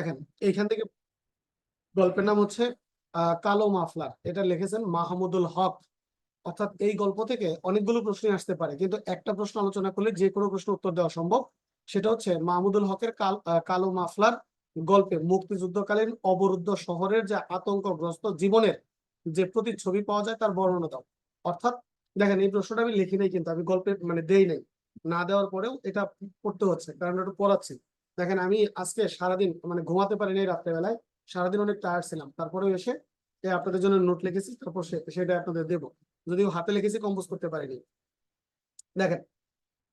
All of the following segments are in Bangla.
দেখেন, এইখান থেকে গল্পের নাম হচ্ছে কালো মাফলার। এটা লিখেছেন মাহমুদুল হক। অর্থাৎ এই গল্প থেকে অনেকগুলো প্রশ্ন আসতে পারে। কিন্তু একটা প্রশ্ন আলোচনা করলে যে কোনো প্রশ্ন উত্তর দেওয়া সম্ভব। সেটা হচ্ছে মাহমুদুল হকের কাল মাফলার গল্পে মুক্তিযুদ্ধকালীন অবরুদ্ধ শহরের যে আতঙ্কগ্রস্ত জীবনের যে প্রতিচ্ছবি পাওয়া যায়, তার বর্ণনা দাও। অর্থাৎ দেখেন, এই প্রশ্নটা আমি লিখি নাই কিন্তু, আমি গল্পে মানে দেই নাই। না দেওয়ার পরেও এটা পড়তে হচ্ছে, কারণ একটু পড়াচ্ছি। দেখেন আমি আজকে সারাদিন মানে ঘুমাতে পারিনি রাত্রেবেলায়, সারাদিন অনেক টায়ার্ড ছিলাম। তারপরেও এসে আপনাদের জন্য নোট লিখেছি, তারপর সেটা আপনাদের দেবো। যদিও হাতে লিখেছি কম্পোজ করতে পারিনি। দেখেন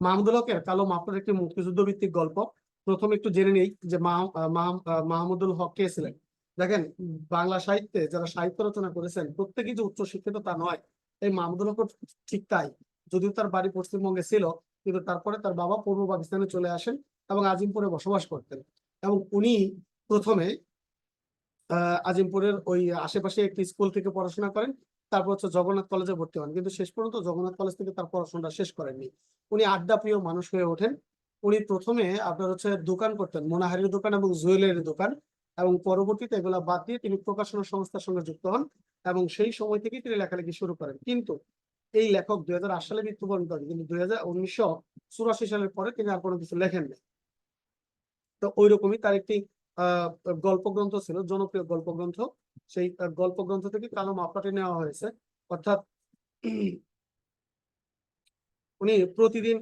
মাহমুদুল হকের কালো মাপের একটি মুক্তিযুদ্ধ ভিত্তিক গল্প। প্রথম একটু জেনে নেই যে মাহমুদুল হক কে ছিলেন। দেখেন, বাংলা সাহিত্যে যারা সাহিত্য রচনা করেছেন, প্রত্যেকেই যে উচ্চ শিক্ষিত তা নয়। এই মাহমুদুল হক ঠিক তাই। যদিও তার বাড়ি পশ্চিমবঙ্গে ছিল, কিন্তু তারপরে তার বাবা পূর্ব পাকিস্তানে চলে আসেন। এবং আজিমপুরে বসবাস করতেন। এবং উনি প্রথমে আজিমপুরের ওই আশেপাশে একটি স্কুল থেকে পড়াশোনা করেন, তারপর হচ্ছে জগন্নাথ কলেজে ভর্তি হন। কিন্তু শেষ পর্যন্ত জগন্নাথ কলেজ থেকে তার পড়াশোনাটা শেষ করেননি। উনি আড্ডা প্রিয় মানুষ হয়ে ওঠেন। উনি প্রথমে আপনার হচ্ছে দোকান করতেন, মোনাহারির দোকান এবং জুয়েলারি দোকান। এবং পরবর্তীতে এগুলা বাদ দিয়ে তিনি প্রকাশনা সংস্থার সঙ্গে যুক্ত হন এবং সেই সময় থেকেই তিনি লেখালেখি শুরু করেন। কিন্তু এই লেখক দুই হাজার আট সালে মৃত্যুবরণ করেন। কিন্তু দুই সালের পরে তিনি আর কোনো কিছু লেখেননি। তো ওই রকমই তার একটি গল্প গ্রন্থ ছিল, জনপ্রিয় গল্প গ্রন্থ সেই গল্প গ্রন্থ থেকে কালো মাপলাটি নেওয়া হয়েছে। অর্থাৎ উনি প্রতিদিন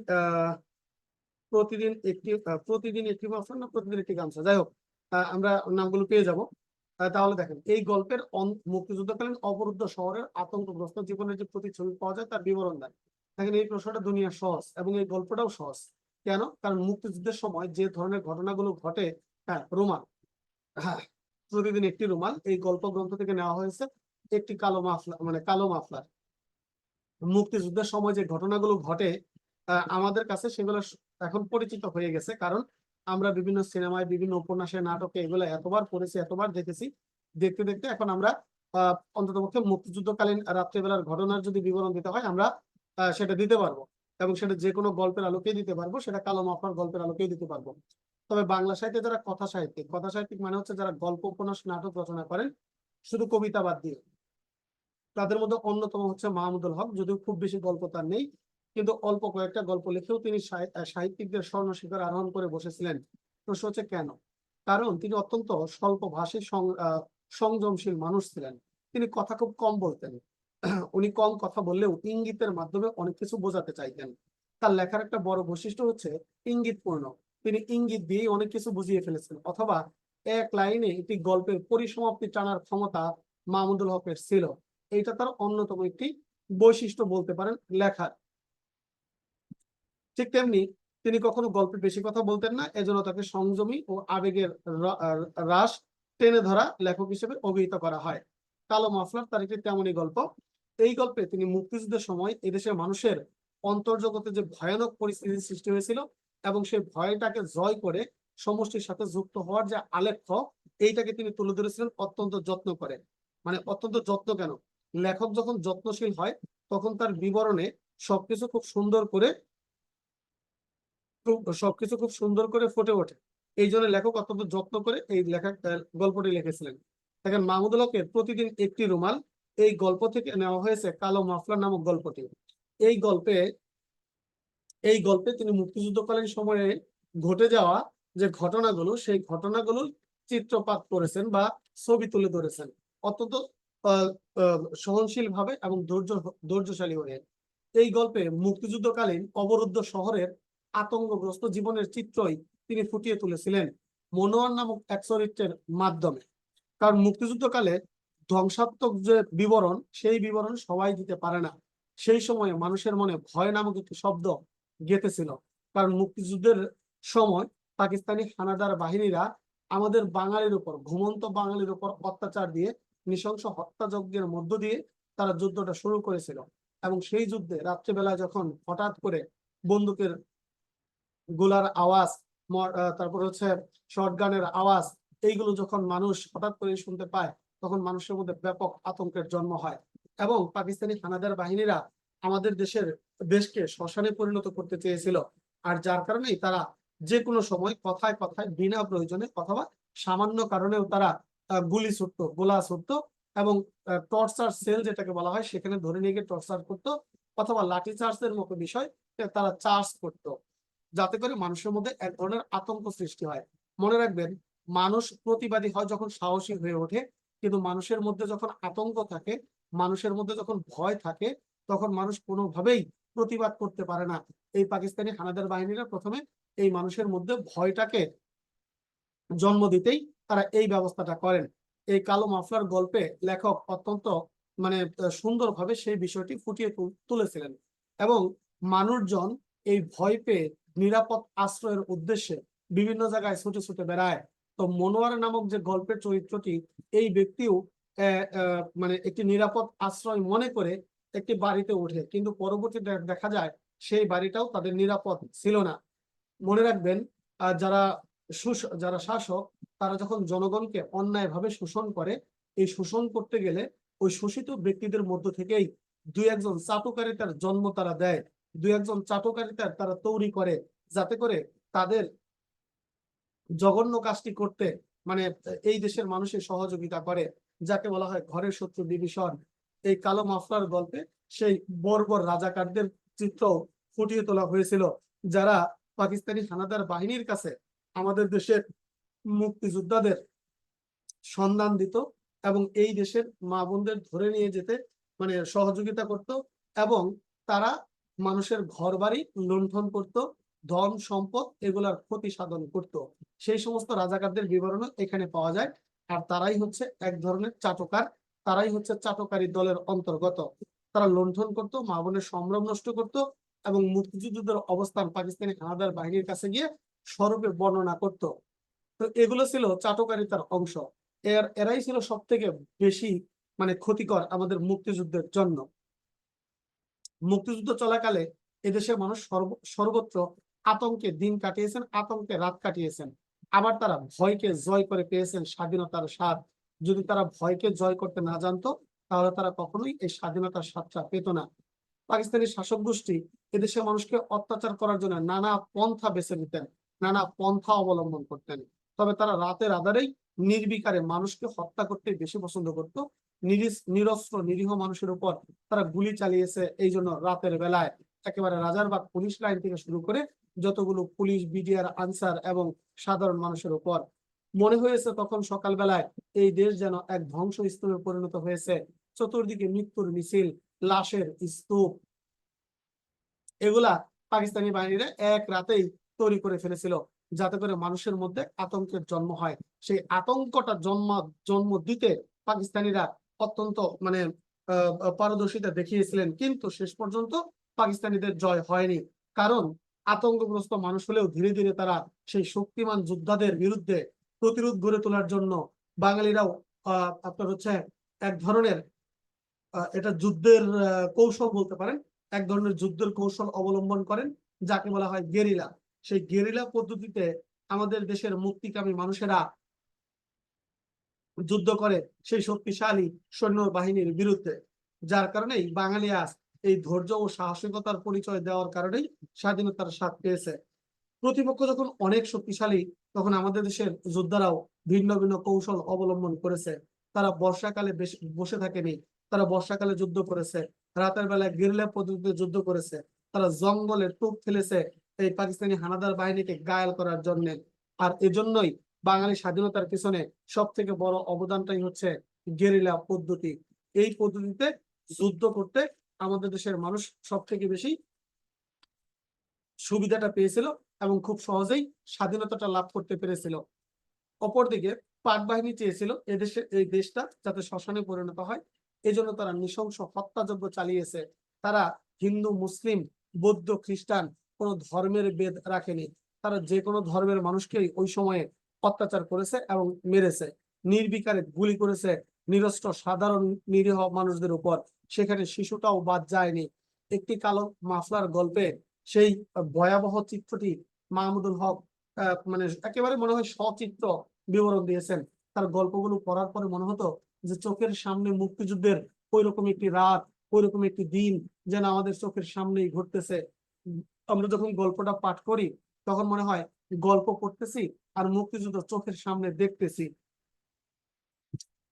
প্রতিদিন একটি প্রতিদিন একটি মাফলার না প্রতিদিন একটি গামছা? যাই হোক আমরা নামগুলো পেয়ে যাব। তাহলে দেখেন, এই গল্পের মুক্তিযুদ্ধকালীন অবরুদ্ধ শহরের আতঙ্কগ্রস্ত জীবনের যে প্রতিচ্ছবি পাওয়া যায়, তার বিবরণ দেয়। দেখেন, এই প্রশ্নটা দুনিয়া সহজ এবং এই গল্পটাও সহজ। কেন? কারণ মুক্তিযুদ্ধের সময় যে ধরনের ঘটনাগুলো ঘটে হ্যাঁ রুমাল। হ্যাঁ প্রতিদিন একটি রুমাল। এই গল্প গ্রন্থ থেকে নেওয়া হয়েছে একটি কালো মাফলার মানে কালো মাফলার। মুক্তিযুদ্ধের সময় যে ঘটনাগুলো ঘটে আমাদের কাছে সেগুলো এখন পরিচিত হয়ে গেছে। কারণ আমরা বিভিন্ন সিনেমায়, বিভিন্ন উপন্যাসে নাটকে এগুলো এতবার পড়েছি, এতবার দেখেছি। দেখতে দেখতে এখন আমরা অন্ততপক্ষে মুক্তিযুদ্ধকালীন রাত্রেবেলার ঘটনার যদি বিবরণ দিতে হয়, আমরা সেটা দিতে পারব। এবং সেটা যে কোনো গল্পের আলোকেই দিতে পারব, সেটা কালো মাফলার গল্পের আলোকেই দিতে পারব। তবে বাংলা সাহিত্যে যারা কথা সাহিত্যিক কথা সাহিত্যিক মানে হচ্ছে যারা গল্প, উপন্যাস, নাটক রচনা করেন, শুধু কবিতা বাদ দিয়ে। তাদের মধ্যে অন্যতম হচ্ছে মাহমুদুল হক, যদিও খুব বেশি গল্প তার নেই, কিন্তু অল্প কয়েকটা গল্প লিখেও তিনি সাহি- সাহিত্যিকদের স্বর্ণ শিখর আরোহণ করে বসেছিলেন। প্রশ্ন হচ্ছে কেন? কারণ তিনি অত্যন্ত স্বল্প ভাষী সংযমশীল মানুষ ছিলেন। তিনি কথা খুব কম বলতেন। উনি কম কথা বললেও ইঙ্গিতের মাধ্যমে অনেক কিছু বোঝাতে চাইতেন। তার লেখার একটা বড় বৈশিষ্ট্য হচ্ছে ইঙ্গিতপূর্ণ। তিনি ইঙ্গিত দিয়েই অনেক কিছু বুঝিয়ে ফেলেছেন, অথবা এক লাইনে একটি গল্পের পরিসমাপ্তি টানার ক্ষমতা মাহমুদুল হকের ছিল। এইটা তার অন্যতম একটি বৈশিষ্ট্য বলতে পারেন লেখার। ঠিক তেমনি তিনি কখনো গল্পে বেশি কথা বলতেন না, এজন্য তাকে সংযমী ও আবেগের হ্রাস টেনে ধরা লেখক হিসেবে অভিহিত করা হয়। কালো মাফলার তার একটি তেমনই গল্প। এই গল্পে তিনি মুক্তিযুদ্ধের সময় এদেশের মানুষের অন্তর্জগতে যে ভয়ানক পরিস্থিতির সৃষ্টি হয়েছিল এবং সেই ভয়টাকে জয় করে সমষ্টির সাথে যুক্ত হওয়ার যে আলেখ্য, এইটাকে তিনি তুলে ধরেছিলেন অত্যন্ত যত্ন করে। মানে অত্যন্ত যত্ন কেন? লেখক যখন যত্নশীল হয়, তখন তার বিবরণে সবকিছু খুব সুন্দর করে সবকিছু খুব সুন্দর করে ফুটে ওঠে। এই জন্য লেখক অত্যন্ত যত্ন করে এই লেখা, গল্পটি লিখেছিলেন। দেখেন মাহমুদুল হকের প্রতিদিন একটি রুমাল, এই গল্প থেকে নেওয়া হয়েছে কালো মাফলার নামক গল্পটি। এই গল্পে এই গল্পে তিনি মুক্তিযুদ্ধকালীন সময়ে ঘটে যাওয়া যে ঘটনাগুলো, সেই ঘটনাগুলো চিত্রপাত করেছেন বা ছবি তুলে ধরেছেন। অত্যন্ত সহনশীল ভাবে এবং ধৈর্য, ধৈর্যশালী হয়ে। এই গল্পে মুক্তিযুদ্ধকালীন অবরুদ্ধ শহরের আতঙ্কগ্রস্ত জীবনের চিত্রই তিনি ফুটিয়ে তুলেছিলেন। মনোয়ার নামক এক চরিত্রের মাধ্যমে। কারণ মুক্তিযুদ্ধকালে ধ্বংসাত্মক যে বিবরণ, সেই বিবরণ সবাই দিতে পারে না। সেই সময়ে মানুষের মনে ভয় নামক একটি শব্দ গেঁথেছিল। কারণ মুক্তিযুদ্ধের সময় পাকিস্তানি হানাদার বাহিনীরা আমাদের বাঙালির উপর, ঘুমন্ত বাঙালির উপর অত্যাচার দিয়ে, নৃশংস হত্যাযজ্ঞের মধ্য দিয়ে তারা যুদ্ধটা শুরু করেছিল। এবং সেই যুদ্ধে রাত্রিবেলা যখন হঠাৎ করে বন্দুকের গোলার আওয়াজ তারপর হচ্ছে শটগানের আওয়াজ এইগুলো যখন মানুষ হঠাৎ করে শুনতে পায়, তখন মানুষের মধ্যে ব্যাপক আতঙ্কের জন্ম হয়। এবং পাকিস্তানি হানাদার বাহিনীরা আমাদের দেশের দেশকে শ্মশানে পরিণত করতে চেয়েছিল। আর যার কারণেই তারা যে কোনো সময় কথায় কথায়, বিনা প্রয়োজনে অথবা সামান্য কারণেও তারা গুলি ছুটতো, গোলা ছুটতো এবং টর্চার সেল যেটাকে বলা হয়, সেখানে ধরে নিয়ে গিয়ে টর্চার করতো অথবা লাঠি চার্জের মতো বিষয় তারা চার্জ করতো। যাতে করে মানুষের মধ্যে এক ধরনের আতঙ্ক সৃষ্টি হয়। মনে রাখবেন মানুষ প্রতিবাদী হয় যখন সাহসী হয়ে ওঠে। কিন্তু মানুষের মধ্যে যখন আতঙ্ক থাকে, মানুষের মধ্যে যখন ভয় থাকে, তখন মানুষ কোনোভাবেই প্রতিবাদ করতে পারে না। এই পাকিস্তানি হানাদার বাহিনীরা প্রথমে এই মানুষের মধ্যে ভয়টাকে জন্ম দিতেই তারা এই ব্যবস্থাটা করেন। এই কালো মাফলার গল্পে লেখক অত্যন্ত মানে সুন্দরভাবে সেই বিষয়টি ফুটিয়ে তুলেছিলেন এবং মানুষজন এই ভয় পেয়ে নিরাপদ আশ্রয়ের উদ্দেশ্যে বিভিন্ন জায়গায় ছুটে ছুটে বেড়ায়। তো মনোয়ার নামক যে গল্পের চরিত্রটি, এই ব্যক্তিও মানে একটি নিরাপদ আশ্রয় মনে করে একটি বাড়িতে ওঠে। কিন্তু পরবর্তীতে দেখা যায় সেই বাড়িটাও তাদের নিরাপদ ছিল না। মনে রাখবেন যারা যারা শাসক, তারা যখন জনগণকে অন্যায়ভাবে শোষণ করে, এই শোষণ করতে গেলে ওই শোষিত ব্যক্তিদের মধ্য থেকেই দুই একজন চাটুকারিতার জন্ম তারা দেয়। দুই একজন চাটুকারিতার তারা তৈরি করে। যাতে করে তাদের জঘন্য কাজটি করতে মানে এই দেশের মানুষের সহযোগিতা করে, যাকে বলা হয় ঘরের শত্রু বিভীষণ। এই কালো মাফলার গল্পে সেই বর্বর রাজাকারদের চিত্র ফুটিয়ে তোলা হয়েছিল, যারা পাকিস্তানি হানাদার বাহিনীর কাছে আমাদের দেশের মুক্তিযোদ্ধাদের সন্ধান দিত এবং এই দেশের মা বোনদের ধরে নিয়ে যেতে মানে সহযোগিতা করত এবং তারা মানুষের ঘর বাড়ি লুণ্ঠন করত। ধন সম্পদ এগুলার ক্ষতি সাধন করত। সেই সমস্ত রাজাকারদের বিবরণও এখানে পাওয়া যায়। আর তারাই হচ্ছে এক ধরনের চাটকার। তারাই হচ্ছে চাটকারী দলের অন্তর্গত। তারা লুণ্ঠন করত, মা বোনের সম্ভ্রম নষ্ট করত এবং মুক্তিযুদ্ধদের অবস্থান পাকিস্তানি হানাদার বাহিনীর কাছে গিয়ে স্বরূপে বর্ণনা করত। তো এগুলো ছিল চাটকারিতার অংশ। এর, এরাই ছিল সব থেকে বেশি মানে ক্ষতিকর আমাদের মুক্তিযুদ্ধের জন্য। মুক্তিযুদ্ধ চলাকালে এদেশের মানুষ সর্ব সর্বত্র আতঙ্কে দিন কাটিয়েছেন, আতঙ্কে রাত কাটিয়েছেন। আবার তারা ভয়কে জয় করে পেয়েছেন স্বাধীনতার স্বাদ। যদি তারা ভয়কে জয় করতে না জানতো, তাহলে তারা কখনোই এই স্বাধীনতার স্বাদটা পেত না। পাকিস্তানি শাসক গোষ্ঠী এদেশের মানুষকে অত্যাচার করার জন্য নানা পন্থা বেছে নিতেন, নানা পন্থা অবলম্বন করতেন। তবে তারা রাতের আধারেই নির্বিকারে মানুষকে হত্যা করতে বেশি পছন্দ করত। নিরিস নিরস্ত্র, নিরীহ মানুষের উপর তারা গুলি চালিয়েছে। এই জন্য রাতের বেলায় একেবারে রাজারবাগ পুলিশ লাইন থেকে শুরু করে যতগুলো পুলিশ, বিডিআর আনসার এবং সাধারণ মানুষের উপর। মনে হয়েছে তখন সকালবেলায় এই দেশ যেন এক ধ্বংস স্তূপে পরিণত হয়েছে। চতুর্দিকে মৃত্যুর মিছিল, লাশের স্তূপ। এগুলা পাকিস্তানি বাহিনীরা এক রাতেই তৈরি করে ফেলেছিল, যাতে করে মানুষের মধ্যে আতঙ্কের জন্ম হয়। সেই আতঙ্কটা জন্ম জন্ম দিতে পাকিস্তানিরা অত্যন্ত মানে পারদর্শিতা দেখিয়েছিলেন। কিন্তু শেষ পর্যন্ত পাকিস্তানিদের জয় হয়নি। কারণ আতঙ্কগ্রস্ত মানুষ হলেও ধীরে ধীরে তারা সেই শক্তিমান যোদ্ধাদের বিরুদ্ধে প্রতিরোধ গড়ে তোলার জন্য বাঙালিরাও আপনার হচ্ছে এক ধরনের এটা যুদ্ধের কৌশল বলতে পারেন, এক ধরনের যুদ্ধের কৌশল অবলম্বন করেন, যাকে বলা হয় গেরিলা। সেই গেরিলা পদ্ধতিতে আমাদের দেশের মুক্তিকামী মানুষেরা যুদ্ধ করে সেই শক্তিশালী সৈন্য বাহিনীর বিরুদ্ধে, যার কারণেই বাঙালি আজ এই ধৈর্য ও সাহসিকতার পরিচয় দেওয়ার কারণেই স্বাধীনতার স্বাদ পেয়েছে। প্রতিপক্ষ যখন অনেক শক্তিশালী, তখন আমাদের দেশের যোদ্ধারাও ভিন্ন ভিন্ন কৌশল অবলম্বন করেছে। তারা বর্ষাকালে বসে থাকেনি, তারা বর্ষাকালে যুদ্ধ করেছে, রাতের বেলায় গেরিলা পদ্ধতিতে যুদ্ধ করেছে, তারা জঙ্গলে টোপ ফেলেছে এই পাকিস্তানি হানাদার বাহিনীকে গায়াল করার জন্য। আর এজন্যই বাঙালি স্বাধীনতার পিছনে সব থেকে বড় অবদানটাই হচ্ছে গেরিলা পদ্ধতি। এই পদ্ধতিতে যুদ্ধ করতে আমাদের দেশের মানুষ সব থেকে বেশি সুবিধাটা পেয়েছিল এবং খুব সহজেই স্বাধীনতাটা লাভ করতে পেরেছিল। অপরদিকে পাক বাহিনী চেয়েছিল এদেশে এই দেশটা যাতে শ্মশানে পরিণত হয়। এজন্য তারা নৃশংস হত্যাযজ্ঞ চালিয়েছে। তারা হিন্দু, মুসলিম, বৌদ্ধ, খ্রিস্টান কোনো ধর্মের বেদ রাখেনি। তারা যে কোনো ধর্মের মানুষকেই ওই সময়ে অত্যাচার করেছে এবং মেরেছে। নির্বিকারে গুলি করেছে নিরস্ত্র, সাধারণ, নিরীহ মানুষদের উপর। সেখানে শিশুটাও বাদ যায়নি। একটি কালো মাফলার গল্পে সেই ভয়াবহ চিত্রটি মাহমুদুল হক মানে একেবারে মনে হয় সচিত্র বিবরণ দিয়েছেন। তার গল্পগুলো পড়ার পরে মনে হতো যে চোখের সামনে মুক্তিযুদ্ধের ওইরকম একটি রাত, ওইরকম একটি দিন যেন আমাদের চোখের সামনেই ঘটতেছে। আমরা যখন গল্পটা পাঠ করি, তখন মনে হয় গল্প পড়তেছি আর মুক্তিযুদ্ধ চোখের সামনে দেখতেছি।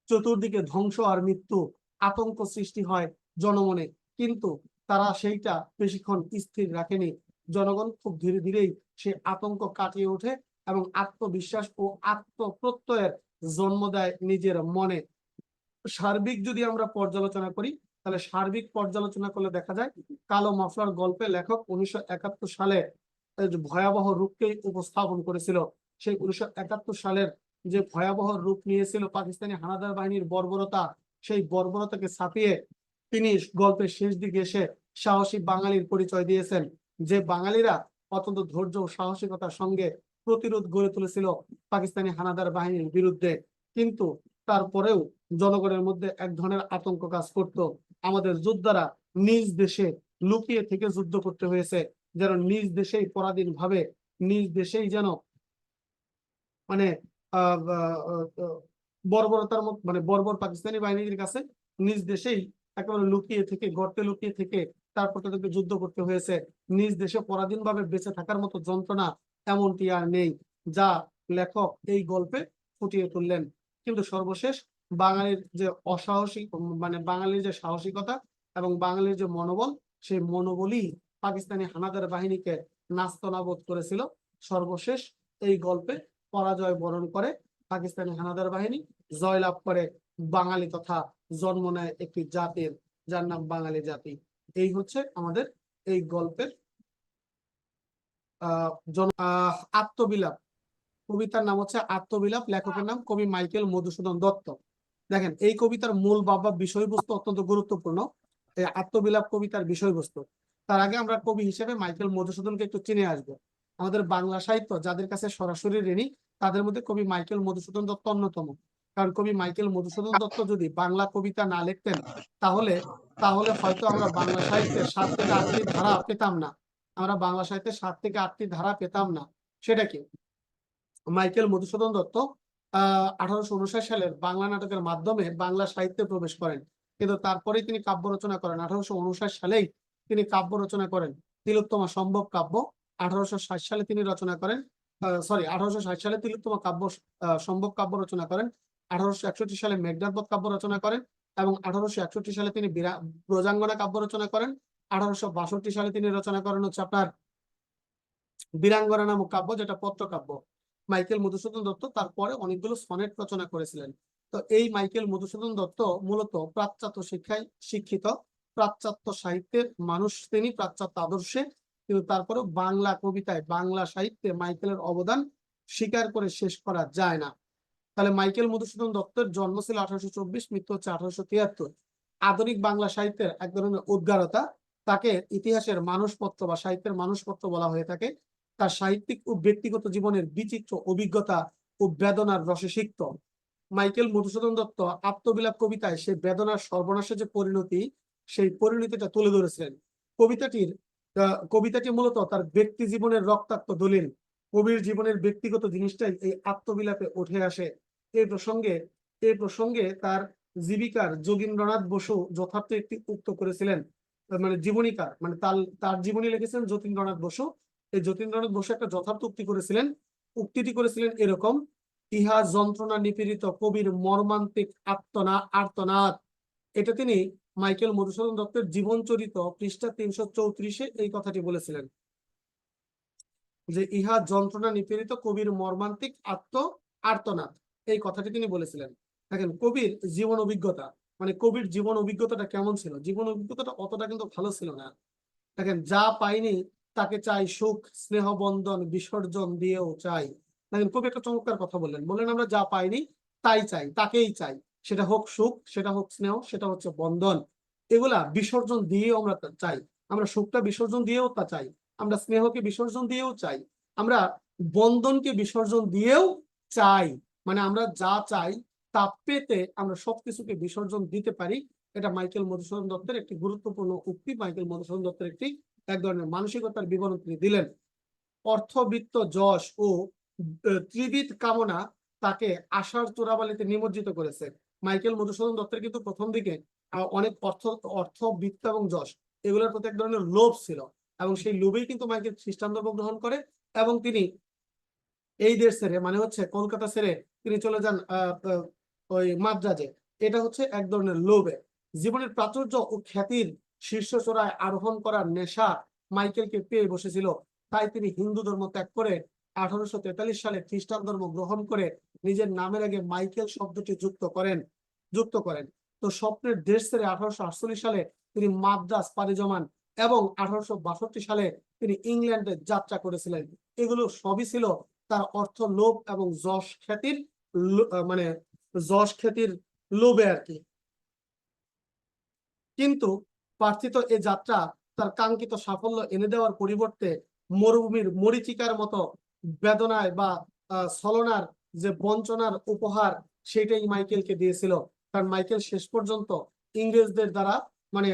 চতুর্দিকে ধ্বংস আর মৃত্যু আতঙ্ক সৃষ্টি হয় জনমনে। কিন্তু তারা সেইটা বেশিক্ষণ স্থির রাখেনি। জনগণ খুব ধীরে ধীরেই সে আতঙ্ক কাটিয়ে ওঠে এবং আত্মবিশ্বাস ও আত্মপ্রত্যয়ের জন্ম দেয় নিজের মনে। সার্বিক যদি আমরা পর্যালোচনা করি, তাহলে সার্বিক পর্যালোচনা করলে দেখা যায় কালো মাফলার গল্পে লেখক উনিশশো একাত্তর সালে ভয়াবহ রূপকেই উপস্থাপন করেছিল। সেই উনিশশো একাত্তর সালের যে ভয়াবহ রূপ নিয়েছিল পাকিস্তানি হানাদার বাহিনীর বর্বরতা সেই বর্বরতাকে ছাপিয়ে তিনি গল্পের শেষ দিকে এসে সাহসী বাঙালির পরিচয় দিয়েছেন, যে বাঙালিরা অত্যন্ত ধৈর্য ও সাহসিকতার সঙ্গে প্রতিরোধ গড়ে তুলেছিল পাকিস্তানি হানাদার বাহিনীর বিরুদ্ধে। কিন্তু তারপরেও জনগণের মধ্যে এক ধরনের আতঙ্ক কাজ করত। আমাদের যোদ্ধারা নিজ দেশে লুকিয়ে থেকে যুদ্ধ করতে হয়েছে, যেন নিজ দেশেই পরাধীন ভাবে, নিজ দেশেই যেন মানে বর্বরতার মত মানে বর্বর পাকিস্তানি বাহিনীর কাছে নিজ দেশেই একেবারে লুকিয়ে থেকে, গর্তে লুকিয়ে থেকে তারপর তাদেরকে যুদ্ধ করতে হয়েছে। নিজ দেশে পরাধীন ভাবে বেঁচে থাকার মতো যন্ত্রণা এমনটি আর নেই, যা লেখক এই গল্পে ফুটিয়ে তুললেন। কিন্তু সর্বশেষ বাঙালির যে অসাহসিক মানে বাঙালির যে সাহসিকতা এবং বাঙালির যে মনোবল, সেই মনোবলই পাকিস্তানি হানাদার বাহিনীকে নাস্তনাবোধ করেছিল। সর্বশেষ এই গল্পে পরাজয় বরণ করে পাকিস্তানি হানাদার বাহিনী জয়লাভ করে বাঙালি তথা জন্ম নেয় একটি জাতির, যার নাম বাঙালি জাতি। এই হচ্ছে আমাদের এই গল্পের আত্মবিলাপ। কবিতার নাম হচ্ছে আত্মবিলাপ, লেখকের নাম কবি মাইকেল মধুসূদন দত্ত। দেখেন, এই কবিতার মূল বাবা বিষয়বস্তু অত্যন্ত গুরুত্বপূর্ণ। এই আত্মবিলাপ কবিতার বিষয়বস্তু। তার আগে আমরা কবি হিসেবে মাইকেল মধুসূদনকে একটু চিনে আসব। আমাদের বাংলা সাহিত্য যাদের কাছে সরাসরি ঋণী তাদের মধ্যে কবি মাইকেল মধুসূদন দত্ত অন্যতম। কারণ কবি মাইকেল মধুসূদন দত্ত যদি বাংলা কবিতা না লিখতেন, তাহলে তাহলে হয়তো আমরা বাংলা সাহিত্যের সাত থেকে আটটি ধারা পেতাম না। আমরা বাংলা সাহিত্যের সাত থেকে আটটি ধারা পেতাম না। সেটা কি? মাইকেল মধুসূদন দত্ত আহ আঠারোশো উনষাট সালের বাংলা নাটকের মাধ্যমে বাংলা সাহিত্যে প্রবেশ করেন। কিন্তু তারপরেই তিনি কাব্য রচনা করেন। আঠারোশো উনষাট সালেই তিনি কাব্য রচনা করেন। তিলোত্তমা সম্ভব কাব্য, আঠারোশো ষাট সালে তিনি রচনা করেন। সরি আঠারোশো ষাট সালে তিলোত্তমা কাব্য সম্ভব কাব্য রচনা করেন, আঠারোশো একষট্টি সালে মেঘনাথবধ কাব্য রচনা করেন এবং আঠারোশো একষট্টি সালে তিনি বিরা- ব্রজাঙ্গনা কাব্য রচনা করেন, আঠারোশো বাষট্টি সালে তিনি রচনা করেন হচ্ছে আপনার বীরাঙ্গনা নামক কাব্য, যেটা পত্রকাব্য, মাইকেল মধুসূদন দত্ত তারপরে অনেকগুলো সনেট রচনা করেছিলেন। তো এই মাইকেল মধুসূদন দত্ত মূলত পাশ্চাত্য শিক্ষায় শিক্ষিত পাশ্চাত্য সাহিত্যের মানুষ, তিনি পাশ্চাত্য আদর্শে কিন্তু তারপরে বাংলা কবিতায়, বাংলা সাহিত্যে মাইকেলের অবদান স্বীকার করে শেষ করা যায় না। তাহলে মাইকেল মধুসূদন দত্তের জন্ম ছিল আঠারোশো চব্বিশ, মৃত্যু হচ্ছে আঠারোশো তিয়াত্তর। আধুনিক বাংলা সাহিত্যের এক ধরনের উদ্গারতা, তাকে ইতিহাসের মানুষপত্র বা সাহিত্যের মানুষপত্র বলা হয়ে থাকে। তার সাহিত্যিক ও ব্যক্তিগত জীবনের বিচিত্র অভিজ্ঞতা ও বেদনার রসে সিক্ত। মাইকেল মধুসূদন দত্ত আত্মবিলাপ কবিতায় সেই বেদনার সর্বনাশের যে পরিণতি, সেই পরিণতিটা তুলে ধরেছিলেন। কবিতাটির কবিতাটি মূলত তার ব্যক্তি জীবনের রক্তাক্ত দলিল। কবির জীবনের ব্যক্তিগত জিনিসটাই এই আত্মবিলাপে উঠে আসে। এই প্রসঙ্গে এই প্রসঙ্গে তার জীবিকার যোগীন্দ্রনাথ বসু যথার্থ একটি উক্ত করেছিলেন। মানে জীবনীকার মানে তার তার জীবনী লিখেছেন যতীন্দ্রনাথ বসু। এই যতীন্দ্রনাথ বসু একটা যথার্থ উক্তি করেছিলেন। উক্তিটি করেছিলেন এরকম, ইহা যন্ত্রণা নিপীড়িত কবির মর্মান্তিক আত্মনা আর্তনাদ। এটা তিনি মাইকেল মধুসূদন দত্তের জীবন চরিত পৃষ্ঠা তিনশো চৌত্রিশে এই কথাটি বলেছিলেন। যে ইহা যন্ত্রণা নিপীড়িত কবির মর্মান্তিক আত্ম আর্তনাদ, এই কথাটি তিনি বলেছিলেন। দেখেন, কবির জীবন অভিজ্ঞতা মানে কবির জীবন অভিজ্ঞতাটা কেমন ছিল? জীবন অভিজ্ঞতাটা অতটা কিন্তু ভালো ছিল না। দেখেন, যা পাইনি তাকে চাই সুখ, স্নেহ, বন্ধন, বিসর্জন দিয়েও চাই। দেখেন কবি একটা চমৎকার কথা বললেন। বললেন, আমরা যা পাইনি তাই চাই, তাকেই চাই। সেটা হোক সুখ, সেটা হোক স্নেহ, সেটা হচ্ছে বন্ধন। এগুলা বিসর্জন দিয়েও আমরা চাই। আমরা সুখটা বিসর্জন দিয়েও তা চাই। আমরা স্নেহকে বিসর্জন দিয়েও চাই। আমরা বন্ধনকে বিসর্জন দিয়েও চাই। মানে আমরা যা চাই তা পেতে আমরা সব সবকিছুকে বিসর্জন দিতে পারি। এটা মাইকেল মধুসূদন দত্তের একটি গুরুত্বপূর্ণ উক্তি। মাইকেল মধুসূদন দত্তের একটি এক ধরনের মানসিকতার বিবরণ তিনি দিলেন। অর্থবিত্ত যশ ও ত্রিবিধ কামনা তাকে আশার চোরাবালিতে নিমজ্জিত করেছে। মাইকেল মধুসূদন দত্তের কিন্তু প্রথম দিকে অনেক অর্থ অর্থ, বিত্ত এবং যশ, এগুলোর প্রতি এক ধরনের লোভ ছিল। এবং সেই লোভেই কিন্তু মাইকেল খ্রিস্টান ধর্ম গ্রহণ করে এবং তিনি এই দেশ ছেড়ে মানে হচ্ছে কলকাতা ছেড়ে তিনি চলে যান ওই মাদ্রাজে। এটা হচ্ছে এক ধরনের লোভে। জীবনের প্রাচুর্য ও খ্যাতির শীর্ষ চূড়ায় আরোহণ করার নেশা মাইকেলকে পেয়ে বসেছিল। তাই তিনি হিন্দু ধর্ম ত্যাগ করে আঠারোশো তেতাল্লিশ সালে খ্রিস্টান ধর্ম গ্রহণ করে নিজের নামের আগে মাইকেল শব্দটি যুক্ত করেন যুক্ত করেন। তো স্বপ্নের দেশ ছেড়ে আঠারোশো আটচল্লিশ সালে তিনি মাদ্রাস পাড়ি জমান এবং আঠারোশো বাষট্টি সালে তিনি ইংল্যান্ডে যাত্রা করেছিলেন। এগুলো সবই ছিল তার অর্থ লোভ এবং যশ খ্যাতির মানে যশ খ্যাতির লোভে আর কি। কিন্তু প্রার্থিত এ যাত্রা তার কাঙ্ক্ষিত সাফল্য এনে দেওয়ার পরিবর্তে মরুভূমির মরিচিকার মতো বেদনায় বা ছলনার যে বঞ্চনার উপহার সেটাই মাইকেলকে দিয়েছিল। কারণ মাইকেল শেষ পর্যন্ত ইংরেজদের দ্বারা মানে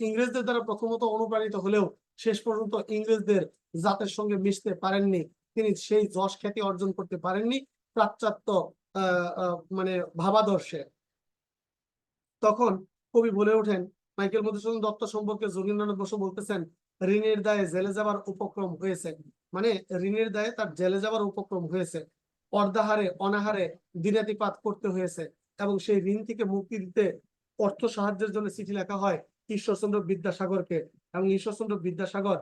ইংরেজদের দ্বারা প্রথমত অনুপ্রাণিত হলেও শেষ পর্যন্ত ইংরেজদের জাতের সঙ্গে মিশতে পারেননি। তিনি সেই যশ খ্যাতি অর্জন করতে পারেননি আহ, মানে ভাবাদর্শে। তখন কবি বলে ওঠেন মাইকেল মধুসূদন দত্ত সম্পর্কে যোগীন্দ্রনাথ বসু বলতেছেন ঋণের দায়ে জেলে যাবার উপক্রম হয়েছে। মানে ঋণের দায়ে তার জেলে যাওয়ার উপক্রম হয়েছে। অর্ধাহারে অনাহারে দিনাতিপাত করতে হয়েছে এবং সেই ঋণ থেকে মুক্তি দিতে অর্থ সাহায্যের জন্য চিঠি লেখা হয় ঈশ্বরচন্দ্র বিদ্যাসাগরকে এবং ঈশ্বরচন্দ্র বিদ্যাসাগর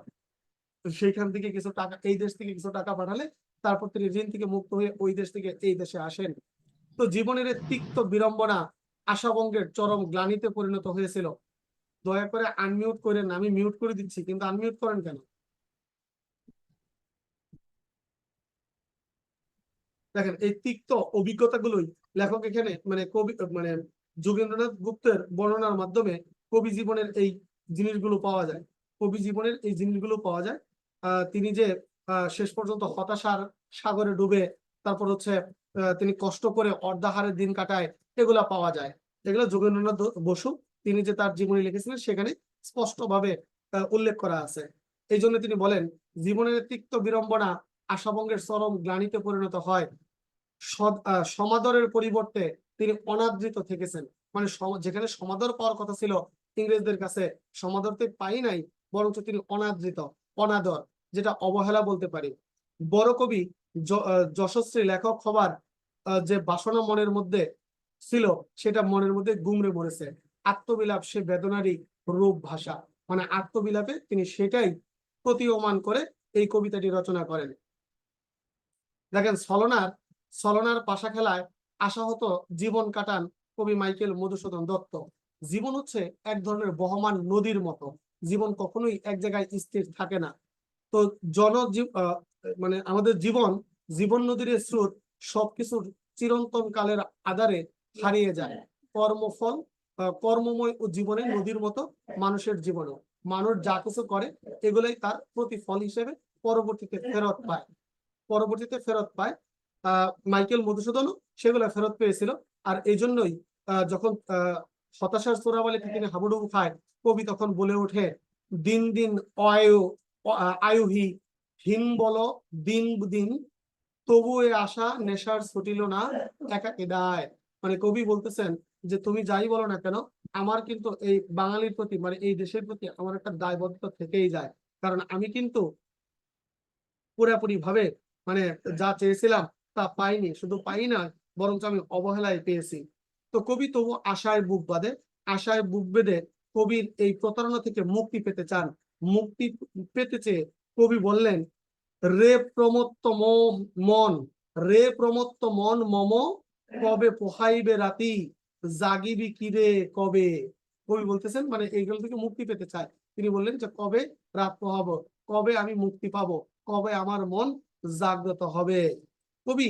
সেইখান থেকে কিছু টাকা, এই দেশ থেকে কিছু টাকা পাঠালে তারপর তিনি ঋণ থেকে মুক্ত হয়ে ওই দেশ থেকে এই দেশে আসেন। তো জীবনের তিক্ত বিড়ম্বনা আশাভঙ্গের চরম গ্লানিতে পরিণত হয়েছিল। দয়া করে আনমিউট করেন, আমি মিউট করে দিচ্ছি, কিন্তু আনমিউট করেন কেন? দেখেন এই তিক্ত অভিজ্ঞতাগুলোই লেখক এখানে মানে কবি মানে যোগেন্দ্রনাথ গুপ্তের বর্ণনার মাধ্যমে কবি জীবনের এই জিনিসগুলো পাওয়া যায়। কবি জীবনের এই জিনিসগুলো পাওয়া যায়। তিনি যে শেষ পর্যন্ত হতাশার সাগরে ডুবে তারপর হচ্ছে তিনি কষ্ট করে অর্ধাহারের দিন কাটায়, এগুলা পাওয়া যায়। এগুলো যোগেন্দ্রনাথ বসু, তিনি যে তার জীবনী লিখেছিলেন সেখানে স্পষ্টভাবে উল্লেখ করা আছে। এই জন্য তিনি বলেন, জীবনের তিক্ত বিড়ম্বনা আশাভঙ্গের চরম গ্লানিতে পরিণত হয়। সমাদরের পরিবর্তে তিনি অনাদৃত থেকেছেন। মানে যেখানে সমাদর পাওয়ার কথা ছিল, ইংরেজদের কাছে সমাদর তো পাই নাই, বরঞ্চ তিনি অনাদৃত, অনাদর, যেটা অবহেলা বলতে পারি। বড় কবি যশস্বী লেখক হবার যে বাসনা মনের মধ্যে ছিল, সেটা মনের মধ্যে গুমড়ে মরেছে। আত্মবিলাপ, সে বেদনারই রূপ ভাষা। মানে আত্মবিলাপে তিনি সেটাই প্রতীয়মান করে এই কবিতাটি রচনা করেন। দেখেন, ছলনার ছলনার পাশা খেলায় আশাহত জীবন কাটান কবি মাইকেল মধুসূদন দত্ত। জীবন হচ্ছে এক ধরনের বহমান নদীর মতো। জীবন কখনোই এক জায়গায় স্থির থাকে না। তো আহ, মানে আমাদের জীবন জীবন নদীর স্রোত সবকিছুর চিরন্তন কালের আধারে হারিয়ে যায়। কর্মফল কর্মময় ও জীবনের নদীর মতো মানুষের জীবনও। মানুষ যা কিছু করে এগুলাই তার প্রতিফল হিসেবে পরবর্তীতে ফেরত পায়। পরবর্তীতে ফেরত পায় মাইকেল মধুসূদনও সেগুলো ফেরত পেয়েছিল। আর এই জন্যই যখন আহ, হতাশার চোরাবালিতে তিনি হাবুডুবু খায় কবি তখন বলে ওঠে দিন দিন অয়ু অ- হিম বল দিন দিন তবু এ আশা নেশার ছুটিল না একা কেদায় মানে কবি বলতেছেন যে তুমি যাই বলো না কেন আমার কিন্তু এই বাঙালির প্রতি মানে এই দেশের প্রতি আমার একটা দায়বদ্ধতা থেকেই যায়। কারণ আমি কিন্তু পুরাপুরি ভাবে মানে যা চেয়েছিলাম তা পাইনি, শুধু পাই না, বরঞ্চ আমি অবহেলায় পেয়েছি। তো কবি তবু আশায় বুক বাঁধে, আশায় বুক বেঁধে কবির এই প্রতারণা থেকে মুক্তি পেতে চান। মুক্তি পেতে চেয়ে কবি বললেন, রে প্রমত্ত মন, রে প্রমত্ত মন মম, কবে পোহাইবে রাতি, জাগিবি কিরে কবে? কবি বলতেছেন মানে এইগুলো থেকে মুক্তি পেতে চায়। তিনি বললেন যে, কবে রাত পোহাবো, কবে আমি মুক্তি পাবো, কবে আমার মন জাগ্রত হবে? কবি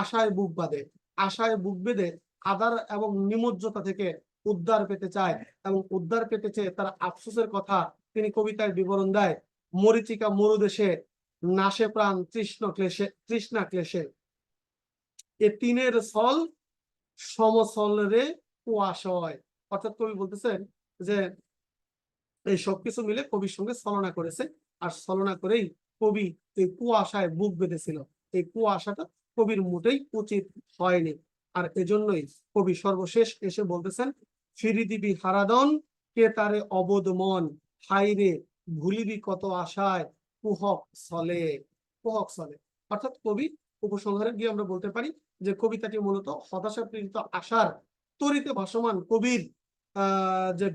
আশায় বুক বাঁধে। আশায় বুক বেঁধে আদার এবং নিমজ্জতা থেকে উদ্ধার পেতে চায় এবং উদ্ধার পেতে চেয়ে তার আফসোসের কথা তিনি কবিতায় বিবরণ দেয়। মরিচিকা মরুদেশে নাশে প্রাণ, তৃষ্ণ ক্লেশে, তৃষ্ণা ক্লেশে। এ তিনের ফল সমসল রে কুয়াশয়। অর্থাৎ কবি বলতেছেন যে, এই সবকিছু মিলে কবির সঙ্গে ছলনা করেছে। আর ছলনা করেই কবি এই কুয়াশায় বুক বেঁধেছিল। এই কুয়াশাটা কবির মোটেই উচিত হয়নি। আর এজন্যই কবি সর্বশেষ এসে বলতেছেন, ফিরি দিবি হারাদন কে তারে অবোধ মন? হাই রে, ভুলিবি কত আশায়? কুহক চলে কুহক চলে অর্থাৎ কবি উপসংহারে গিয়ে আমরা বলতে পারি যে কবিতাটি মূলত হতাশা পীড়িত আশার তরিতে ভাসমান কবির যে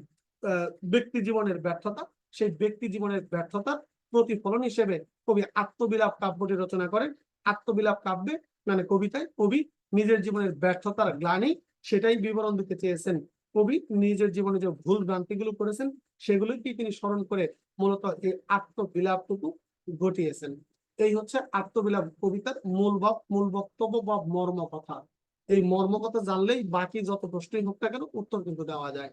ব্যক্তি জীবনের ব্যর্থতা, সেই ব্যক্তি জীবনের ব্যর্থতার প্রতিফলন হিসেবে কবি আত্মবিলাপ কাব্যটি রচনা করেন। আত্মবিলাপ কাব্যে মানে কবিতায় কবি নিজের জীবনের ব্যর্থতার গ্লানি, সেটাই বিবরণ দিতে চেয়েছেন কবি। নিজের জীবনে যে ভুল ভ্রান্তিগুলো করেছেন সেগুলোকে তিনি স্মরণ করে মূলত এই আত্মবিলাপটুকু ঘটিয়েছেন। এই হচ্ছে আত্মবিলাপ কবিতার মূল মূল বক্তব্য বা মর্ম কথা এই মর্ম কথা জানলেই বাকি যত প্রশ্নই হোক না কেন উত্তর কিন্তু দেওয়া যায়।